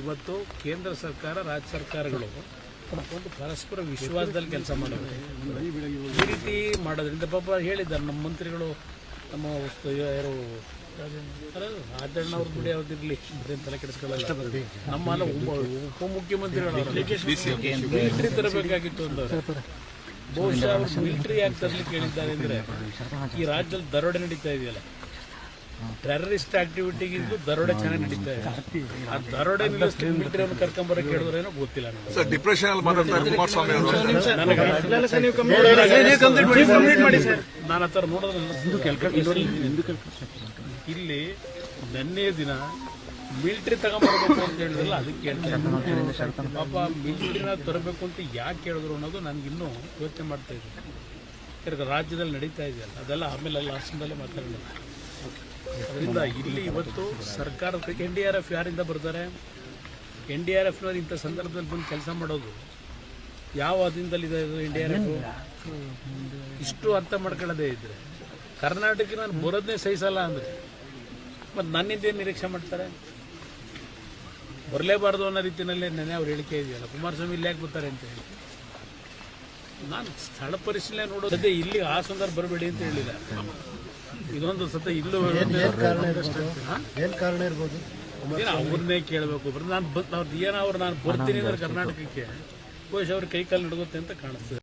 ಇವತ್ತು ಕೇಂದ್ರ ಸರ್ಕಾರ, ರಾಜ್ಯ ಸರ್ಕಾರಗಳು ಒಂದು ಪರಸ್ಪರ ವಿಶ್ವಾಸದಲ್ಲಿ ಕೆಲಸ ಮಾಡಬೇಕು ಈ ರೀತಿ ಮಾಡೋದ್ರಿಂದ ಪಾಪ ಹೇಳಿದ್ದಾರೆ ನಮ್ಮ ಮಂತ್ರಿಗಳು, ನಮ್ಮ ಯಾರು ರಾಜಣ್ಣ ಅವ್ರ ಬಿಡಿ ಅವ್ರದ್ದಿರ್ಲಿ ಅದೇನು ತಲೆ ಕೆಡಿಸ್ಕೊಳ್ಳಲ್ಲ. ನಮ್ಮಲ್ಲ ಉಪ ಉಪಮುಖ್ಯಮಂತ್ರಿಗಳು ಮಿಲಿಟ್ರಿ ತರಬೇಕಾಗಿತ್ತು ಅಂದ್ರೆ ಬಹುಶಃ ಮಿಲಿಟರಿ ಯಾಕೆ ತರಲಿಕ್ಕೆ ಹೇಳಿದ್ದಾರೆ ಅಂದ್ರೆ ಈ ರಾಜ್ಯದಲ್ಲಿ ದರೋಡೆ ನಡೀತಾ ಇದೆಯಲ್ಲ. ಟೆರರಿಸ್ಟ್ ಆಕ್ಟಿವಿಟಿಗಿಂತ ದರೋಡೆ ಚೆನ್ನಾಗಿ ನಡೀತಾ ಇದೆ. ಆ ದರೋಡೆ ನಿಲ್ಲಿಸ್ಲಿಕ್ಕೆ ಮಿಲಿಟರಿ ಅವ್ರನ್ನ ಕರ್ಕೊಂಬರಕ್ಕೆ ಹೇಳಿದ್ರೇನೋ ಗೊತ್ತಿಲ್ಲ ನನಗೆ. ಸರ್ ಡಿಪ್ರೆಷನ್ ಅಲ್ಲಿ ಮಾತಾಡ್ತಾರೆ ಕುಮಾರಸ್ವಾಮಿ ಅವರು. ನಾನು ಆ ಥರ ನೋಡಿದ್ರೆ ಇಲ್ಲಿ ನೆನ್ನೆ ದಿನ ಮಿಲಿಟರಿ ತಗೊಂಬರ್ಬೇಕು ಅಂತ ಹೇಳಿದ್ರಲ್ಲ ಅದಕ್ಕೆ. ಪಾಪ ಮಿಲಿಟರಿನ ತರಬೇಕು ಅಂತ ಯಾಕೆ ಕೇಳಿದ್ರು ಅನ್ನೋದು ನನಗಿನ್ನೂ ಯೋಚನೆ ಮಾಡ್ತಾ ಇದ್ದೀನಿ ರಾಜ್ಯದಲ್ಲಿ ನಡೀತಾ ಇದೆಯಲ್ಲ ಅದೆಲ್ಲ ಆಮೇಲೆ ಲಾಸ್ಟಲ್ಲೇ ಮಾತಾಡೋಣ. ಅದರಿಂದ ಇಲ್ಲಿ ಇವತ್ತು ಸರ್ಕಾರದ ಎನ್ ಡಿ ಆರ್ ಎಫ್ ಯಾರಿಂದ ಬರ್ತಾರೆ? ಎನ್ ಡಿ ಆರ್ ಎಫ್ನವ್ರು ಇಂಥ ಸಂದರ್ಭದಲ್ಲಿ ಬಂದು ಕೆಲಸ ಮಾಡೋದು ಯಾವ ಇದು ಎನ್ ಡಿ ಆರ್ ಎಫ್? ಇಷ್ಟು ಅರ್ಥ ಮಾಡ್ಕೊಳ್ಳೋದೇ ಇದ್ದರೆ ಕರ್ನಾಟಕ ನಾನು ಬರೋದನ್ನೇ ಸಹಿಸಲ್ಲ ಅಂದರೆ ಮತ್ತು ನನ್ನಿಂದ ಏನು ನಿರೀಕ್ಷೆ ಮಾಡ್ತಾರೆ? ಬರಲೇಬಾರ್ದು ಅನ್ನೋ ರೀತಿಯಲ್ಲೇ ನೆನೆ ಅವ್ರು ಹೇಳಿಕೆ ಇದೆಯಲ್ಲ, ಕುಮಾರಸ್ವಾಮಿ ಇಲ್ಲಿ ಯಾಕೆ ಬರ್ತಾರೆ ಅಂತ ಹೇಳಿ. ನಾನು ಸ್ಥಳ ಪರಿಶೀಲನೆ ನೋಡೋದೇ ಸದ್ಯ ಇಲ್ಲಿ ಆ ಸಂದರ್ಭ ಬರಬೇಡಿ ಅಂತ ಹೇಳಿಲ್ಲ ಇದೊಂದು ಸತ ಇಲ್ಲೂ ಏನು ಏನ್ ಕಾರಣ ಇರ್ಬೋದು? ಏನೋ ಅವ್ರನ್ನೇ ಕೇಳಬೇಕು. ನಾನು ಅವ್ರದ್ದು ಏನೋ ಅವ್ರು ನಾನು ಬರ್ತೀನಿ ಅಂದ್ರೆ ಕರ್ನಾಟಕಕ್ಕೆ ಕೋಶ್ ಅವ್ರ ಕೈ ಕಾಲು ನಡುಗುತ್ತೆ ಅಂತ ಕಾಣಿಸ್ತದೆ.